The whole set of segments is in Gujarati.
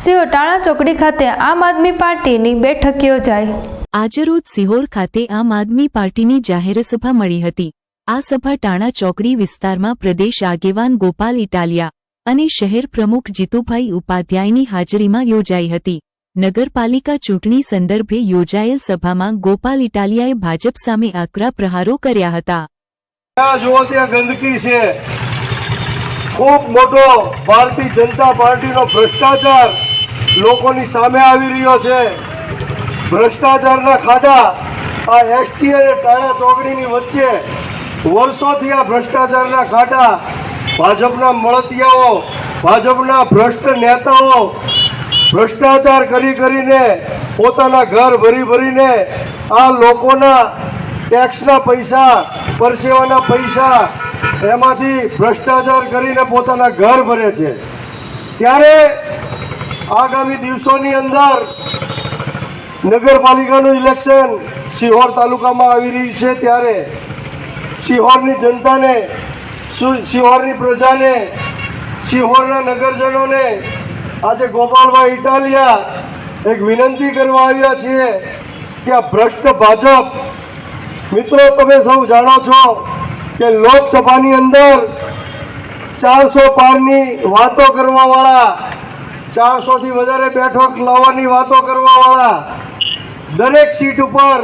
સિંહો ટાણા ચોકડી ખાતે આમ આદમી પાર્ટીની બેઠક યોજાઈ આજરોજ સિહોર ખાતે આમ આદમી પાર્ટીની જાહેર સભા મળી હતી. આ સભા ટાણા ચોકડી વિસ્તારમાં પ્રદેશ આગેવાન ગોપાલ ઇટાલિયા અને શહેર પ્રમુખ જીતુભાઈ ઉપાધ્યાયની હાજરીમાં યોજાઈ હતી. નગરપાલિકા ચૂંટણી સંદર્ભે યોજાયેલ સભામાં ગોપાલ ઇટાલિયાએ ભાજપ સામે આકરા પ્રહારો કર્યા હતા. જુઓ ત્યાં ગંદકી છે. ખૂબ મોટો ભારતીય જનતા પાર્ટીનો ભ્રષ્ટાચાર લોકોની સામે આવી રહ્યો છે. ભ્રષ્ટાચારના ખાડા આ એસટી અને ટાણા ચોકડીની વચ્ચે વર્ષોથી આ ભ્રષ્ટાચારના ખાડા. ભાજપના મળતિયાઓ, ભાજપના ભ્રષ્ટ નેતાઓ ભ્રષ્ટાચાર કરી કરીને પોતાના ઘર ભરી ભરીને આ લોકોના ટેક્સના પૈસા, પરસેવાના પૈસા એમાંથી ભ્રષ્ટાચાર કરીને પોતાના ઘર ભરે છે. ત્યારે આગામી દિવસોની અંદર નગરપાલિકાનું ઇલેક્શન સિહોર તાલુકામાં આવી રહ્યું છે ત્યારે સિહોરની જનતાને સિહોરની પ્રજાને, સિહોરના નગરજનોને આજે ગોપાલભાઈ ઇટાલિયા એક વિનંતી કરવા આવ્યા છીએ કે આ ભ્રષ્ટ ભાજપ, મિત્રો તમે સૌ જાણો છો કે લોકસભાની અંદર ચારસો પારની વાતો કરવાવાળા ચારસોથી વધારે બેઠક લાવવાની વાતો કરવાવાળા દરેક સીટ ઉપર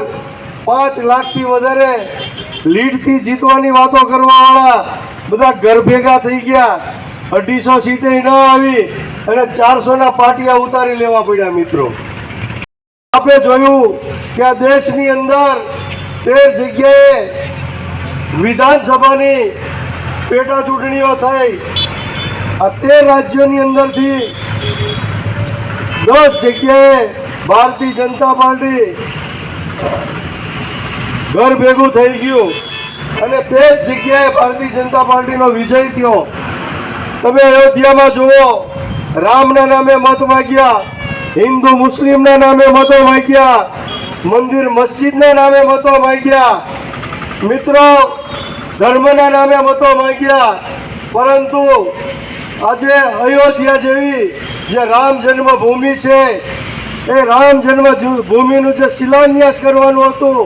પાંચ લાખથી વધારે લીડથી જીતવાની વાતો કરવાવાળા બધા ઘર ભેગા થઈ ગયા. અઢીસો સીટે ન આવી અને ચારસોના પાટિયા ઉતારી લેવા પડ્યા મિત્રો. આપણે જોયું કે આ દેશની અંદર તેર જગ્યાએ વિધાનસભાની પેટા ચૂંટણીઓ થઈ. આ તેર રાજ્યોની અંદરથી દસ જગ્યાએ ભારતીય જનતા પાર્ટી ઘર ભેગું થઈ ગયું અને તે જ જગ્યાએ ભારતીય જનતા પાર્ટીનો વિજય થયો. તમે અયોધ્યામાં જુઓ, રામના નામે મત માગ્યા, હિન્દુ મુસ્લિમના નામે મતો માગ્યા, મંદિર મસ્જિદના નામે મતો માગ્યા, મિત્રો, ધર્મના નામે મતો માગ્યા, પરંતુ આજે અયોધ્યા જેવી જે રામ જન્મભૂમિ છે, એ રામ જન્મ ભૂમિનું જે શિલાન્યાસ કરવાનું હતું,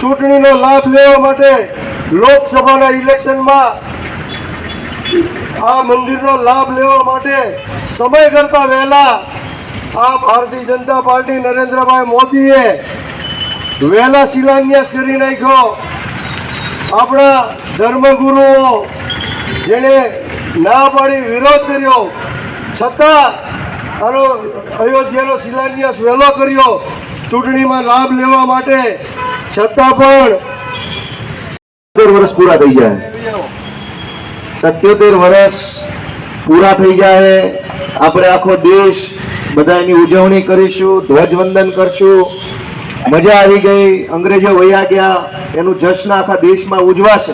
ચૂંટણીનો લાભ લેવા માટે લોકસભાના ઇલેક્શનમાં આ મંદિરનો લાભ લેવા માટે સમય કરતા વહેલા આ ભારતીય જનતા પાર્ટી નરેન્દ્રભાઈ મોદીએ વહેલા શિલાન્યાસ કરી નાખ્યો. આપણા ધર્મગુરુઓ જેણે ના પાડી વિરોધ કર્યો. છતાં આનો અયોધ્યાનો શિલાન્યાસ વહેલો કર્યો. ચૂંટણીમાં લાભ લેવા માટે છતાં પણ સત્યોતેર વર્ષ પૂરા થઈ જાય. સત્યોતેર વર્ષ પૂરા થઈ જાય. આપણે આખો દેશ બધા એની ઉજવણી કરીશું, ધ્વજવંદન કરશું. મજા આવી ગઈ. અંગ્રેજો વયા ગયા. એનું જશ્ન આખા દેશમાં ઉજવાશે.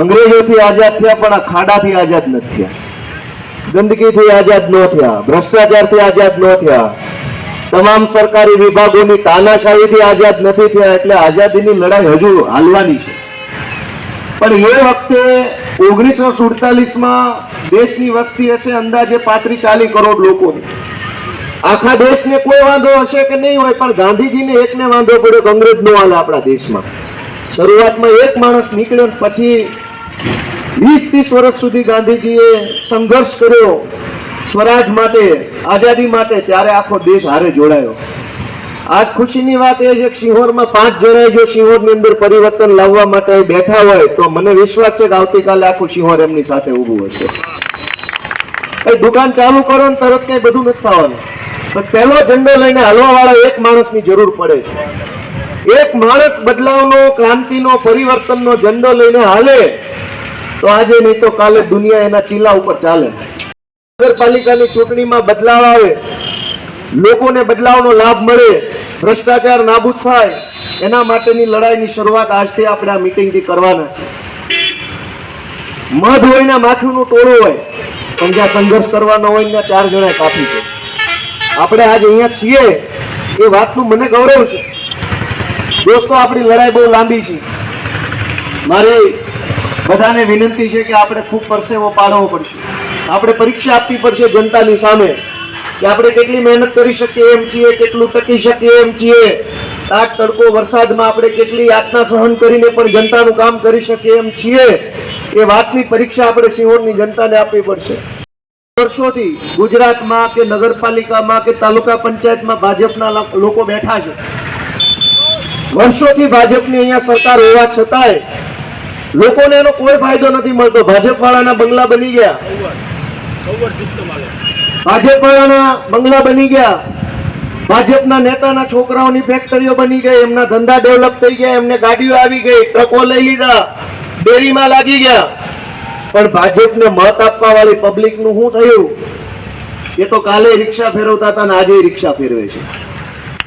અંગ્રેજોથી આઝાદ થયા, પણ આ ખાડાથી આઝાદ નથી થયા. ગંદકીથી આઝાદ ન થયા, ભ્રષ્ટાચારથી આઝાદ ન થયા. તમામ સરકારી વિભાગોની તાનાશાહીથી આઝાદ નથી થયા, એટલે આઝાદીની લડાઈ હજુ હાલવાની છે. પણ એ વખતે ઓગણીસો સુડતાલીસમાં દેશની વસ્તી હશે, અંદાજે પાંત્રીસ ચાલીસ કરોડ લોકોની. આખા દેશને કોઈ વાંધો હશે કે નહીં હોય, પણ ગાંધીજીને એકને વાંધો પડ્યો અંગ્રેજ નો હાલે આપણા દેશમાં. શરૂઆતમાં એક માણસ નીકળ્યો ને પછી વીસ ત્રીસ વર્ષ સુધી ગાંધીજીએ સંઘર્ષ કર્યો સ્વરાજ માટે, આઝાદી માટે, ત્યારે આખો દેશ હારે જોડાયો. આજ ખુશીની વાત એ છે સિંહોરમાં પાંચ જણાએ જો સિંહોરની અંદર પરિવર્તન લાવવા માટે બેઠા હોય, તો મને વિશ્વાસ છે કે આવતીકાલે આખું સિંહોર એમની સાથે ઊભું હશે. દુકાન ચાલુ કરો ને તરત કઈ બધું નથી થવાનું. પણ પહેલો ઝંડો લઈને હાલવા વાળા એક માણસની જરૂર પડે છે. એક માણસ બદલાવનો, ક્રાંતિનો, પરિવર્તનનો ઝંડો લઈને હાલે તો આજે નહીં તો કાલે દુનિયા એના ચીલા ઉપર ચાલે. નગરપાલિકાની ચૂંટણીમાં બદલાવ આવે, લોકોને બદલાવનો લાભ મળે, ભ્રષ્ટાચાર નાબૂદ થાય, એના માટેની લડાઈની શરૂઆત આજથી આપણે આ મિટિંગથી કરવાના છે. મધ હોય ને માથુંનું ટોળું હોય, પણ જ્યાં સંઘર્ષ કરવાનો હોય ત્યાં ચાર જણા કાપી છે. આપણે આજે અહીંયા છીએ, એ વાતનું મને ગૌરવ છે. દોસ્તો, આપણી લડાઈ બહુ લાંબી છે. મારી બધાને વિનંતી છે કે આપણે ખૂબ પરસેવો પાડવો પડશે. આપણે પરીક્ષા આપવી પડશે જનતાની સામે. કે આપણે કેટલી મહેનત કરી શકીએ એમ છીએ, કેટલું ટકી શકીએ એમ છીએ. તાક તડકો વરસાદમાં આપણે કેટલી યાતના સહન કરીને પણ જનતાનું કામ કરી શકીએ એમ છીએ. એ વાતની પરીક્ષા આપણે સિંહોરની જનતાને આપવી પડશે. વર્ષોથી ગુજરાતમાં કે નગરપાલિકામાં કે તાલુકા પંચાયતમાં ભાજપના લોકો બેઠા છે. વર્ષોથી ભાજપની અહીંયા સરકાર હોવા છતાંય લોકોને એનો કોઈ ફાયદો નથી મળતો. ભાજપ વાળાના બંગલા બની ગયા. ભાજપ વાળાના બંગલા બની ગયા. ભાજપના નેતાના છોકરાઓની ફેક્ટરીઓ બની ગઈ. એમના ધંધા ડેવલપ થઈ ગયા. એમને ગાડીઓ આવી ગઈ. ટ્રકો લઈ લીધા. ડેરીમાં લાગી ગયા. પણ ભાજપને મત આપવા વાળી પબ્લિકનું શું થયું? એ તો કાલે રિક્ષા ફેરવતા હતા ને આજે રિક્ષા ફેરવે છે.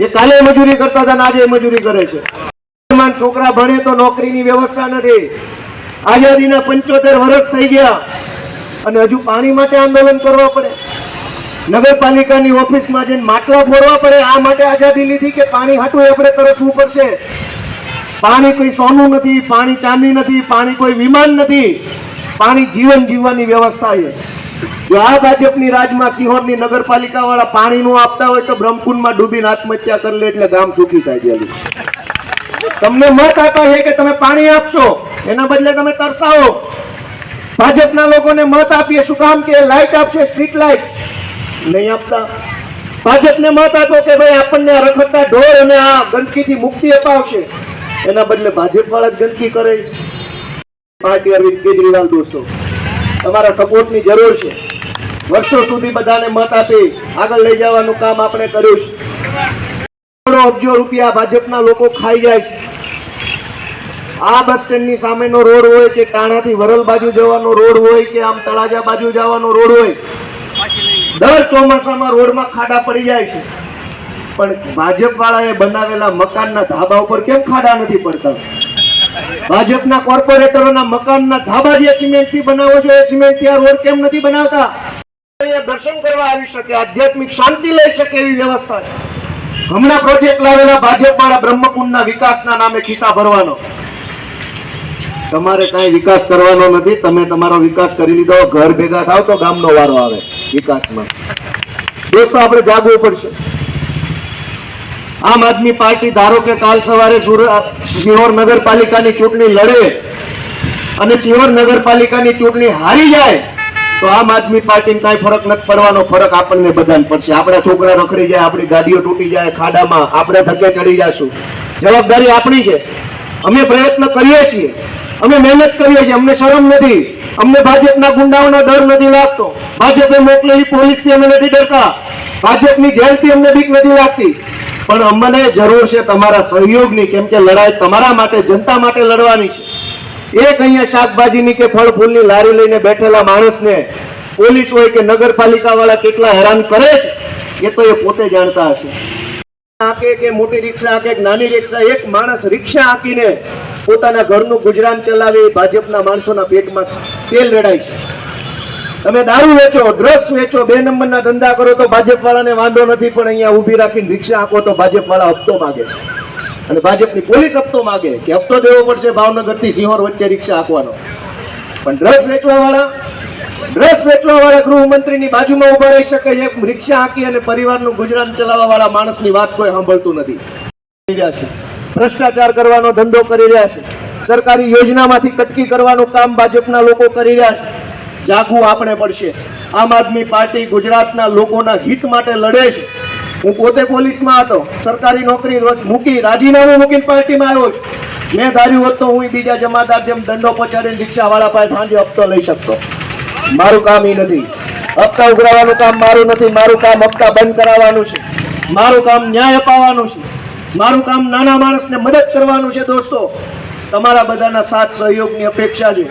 એ કાલે મજૂરી કરતા હતા ને આજે મજૂરી કરે છે. છોકરા ભણે તો નોકરીની વ્યવસ્થા નથી. આઝાદીના પંચોતેર વર્ષ થઈ ગયા અને હજુ પાણી માટે આંદોલન કરવા પડે. નગરપાલિકાની ઓફિસમાં જઈને માટલા ફોડવા પડે. આ માટે આઝાદી લીધી કે પાણી હાટું આપણે તરસવું પડશે? પાણી કોઈ સોનું નથી, પાણી ચાંદી નથી, પાણી કોઈ વિમાન નથી. પાણી જીવન જીવવાની વ્યવસ્થા છે. જો આ ભાજપની રાજમાં સિંહોરની નગરપાલિકા વાળા પાણી નું આપતા હોય તો બ્રહ્મકુંડમાં ડૂબીને આત્મહત્યા કરી લે એટલે ગામ સુખી થાય જલ્દી તમને મત આપ્યા છે કે તમે પાણી આપશો, એના બદલે તમે તરસાવો. ભાજપના લોકોને મત આપીએ શું કામ કે લાઈટ આપશે, સ્ટ્રીટ લાઈટ? નહીં આપતા. ભાજપને મત આપો કે ભાઈ આપણને આ રખડતા ઢોર અને આ ગંદકીથી મુક્તિ અપાવશે. એના બદલે ભાજપ વાળા જ ગંદકી કરે પાર્ટી અરવિંદ કેજરીવાલ દોસ્તો, તમારા સપોર્ટની જરૂર છે. વર્ષો સુધી બધાને મત આપી આગળ લઈ જવાનું કામ આપણે કર્યું છે. કરોડો અબજો રૂપિયા ભાજપના લોકો ખાઈ જાય છે. આ બસ સ્ટેન્ડની સામેનો રોડ હોય કે ટાણાથી વરલ બાજુ જવાનો રોડ હોય કે આમ તળાજા બાજુ જવાનો રોડ હોય, દર ચોમાસામાં રોડમાં ખાડા પડી જાય છે. પણ ભાજપ વાળાએ બનાવેલા મકાનના ધાબા ઉપર કેમ ખાડા નથી પડતા? ભાજપના કોર્પોરેટરોના મકાનના ધાબા જે સિમેન્ટથી બનાવો છો, એ સિમેન્ટથી આ રોડ કેમ નથી બનાવતા? દર્શન કરવા આવી શકે, આધ્યાત્મિક શાંતિ લઈ શકે એવી વ્યવસ્થા છે. હમણાં પ્રોજેક્ટ લાવેલા ભાજપ વાળા બ્રહ્મકુંડના વિકાસના નામે ખિસ્સા ભરવાનો. તમારે કાંઈ વિકાસ કરવાનો નથી, તમે તમારો વિકાસ કરી લીધો, ઘર ભેગા થાવ તો ગામનો વારો આવે વિકાસમાં. દોસ્તો, આપણે જાગવું પડશે. આમ આદમી પાર્ટી ધારો કે કાલ સવારે સિહોર નગરપાલિકાની ચૂંટણી લડે અને સિહોર નગરપાલિકાની ચૂંટણી હારી જાય તો આમ આદમી પાર્ટીને કાંઈ ફરક નથી પડવાનો, ફરક આપણને બધાને પડશે. આપણા છોકરા રખડી જાય, આપણી ગાડીઓ તૂટી જાય, ખાડામાં આપણે ધકે ચડી જશું. જવાબદારી આપણી છે. અમે પ્રયત્ન કરીએ છીએ. અમે મહેનત કરીએ છીએ. અમને શરમ નથી. અમને ભાજપના ગુંડાઓનો ડર નથી લાગતો. ભાજપે મોકલેલી પોલીસથી અમે નથી ડરતા. ભાજપની જેલથી અમને બીક નથી લાગતી. પણ અમને જરૂર છે તમારા સહયોગની, કેમ કે લડાઈ તમારા માટે, જનતા માટે લડવાની છે. એક અહીંયા શાકભાજીની કે ફળ ફૂલની લારી લઈને બેઠેલા માણસને પોલીસ હોય કે નગરપાલિકા વાળા કેટલા હેરાન કરે છે, એ તો એ પોતે જાણતા હશે. આકે કે મોટી રિક્ષા આકે નાની રિક્ષા, એક માણસ રિક્ષા આંકીને પોતાના ઘરનું ગુજરાન ચલાવે ભાજપના માણસોના પેટમાં તેલ રેડાય છે. તમે દારૂ વેચો ડ્રગ્સ વેચો, બે નંબરના ધંધા કરો તો ભાજપ વાળાને વાંધો નથી, પણ અહીંયા ઊભી રાખીને રિક્ષા આંકો તો ભાજપ વાળા હપ્તો માગે છે. અને ભાજપની પોલીસ હપ્તો માગે કે હપ્તો દેવો પડશે ભાવનગરથી સિંહોર વચ્ચે રિક્ષા આપવાનો. પણ ડ્રગ્સ વેચવા વાળા ડ્રગ્સ વેચવા વાળા ગૃહમંત્રીની બાજુમાં ઊભા રહી શકે છે રિક્ષા આંકી અને પરિવારનું ગુજરાન ચલાવવા વાળા માણસની વાત કોઈ સાંભળતું નથી. ભ્રષ્ટાચાર કરવાનો ધંધો કરી રહ્યા છે. સરકારી યોજનામાંથી કટકી કરવાનું કામ ભાજપના લોકો કરી રહ્યા છે. જાગવું આપણે પડશે. આમ આદમી પાર્ટી ગુજરાતના લોકોના હિત માટે લડે છે. હું પોતે પોલીસમાં હતો. સરકારી નોકરી રોજ મૂકી રાજીનામું મૂકીને પાર્ટીમાં આવ્યો છું. મેં ધાર્યું હોત તો હું બીજા જમાદાર જેમ દંડો પહોંચાડીને રિક્ષાવાળા પાસે સાંજે હપ્તો લઈ શકતો. મારું કામ એ નથી. હપ્તા ઉઘરાવાનું કામ મારું નથી. મારું કામ હપ્તા બંધ કરાવવાનું છે. મારું કામ ન્યાય અપાવવાનું છે. મારું કામ નાના માણસને મદદ કરવાનું છે દોસ્તો. તમારા બધાના સાથ સહયોગની અપેક્ષા છે.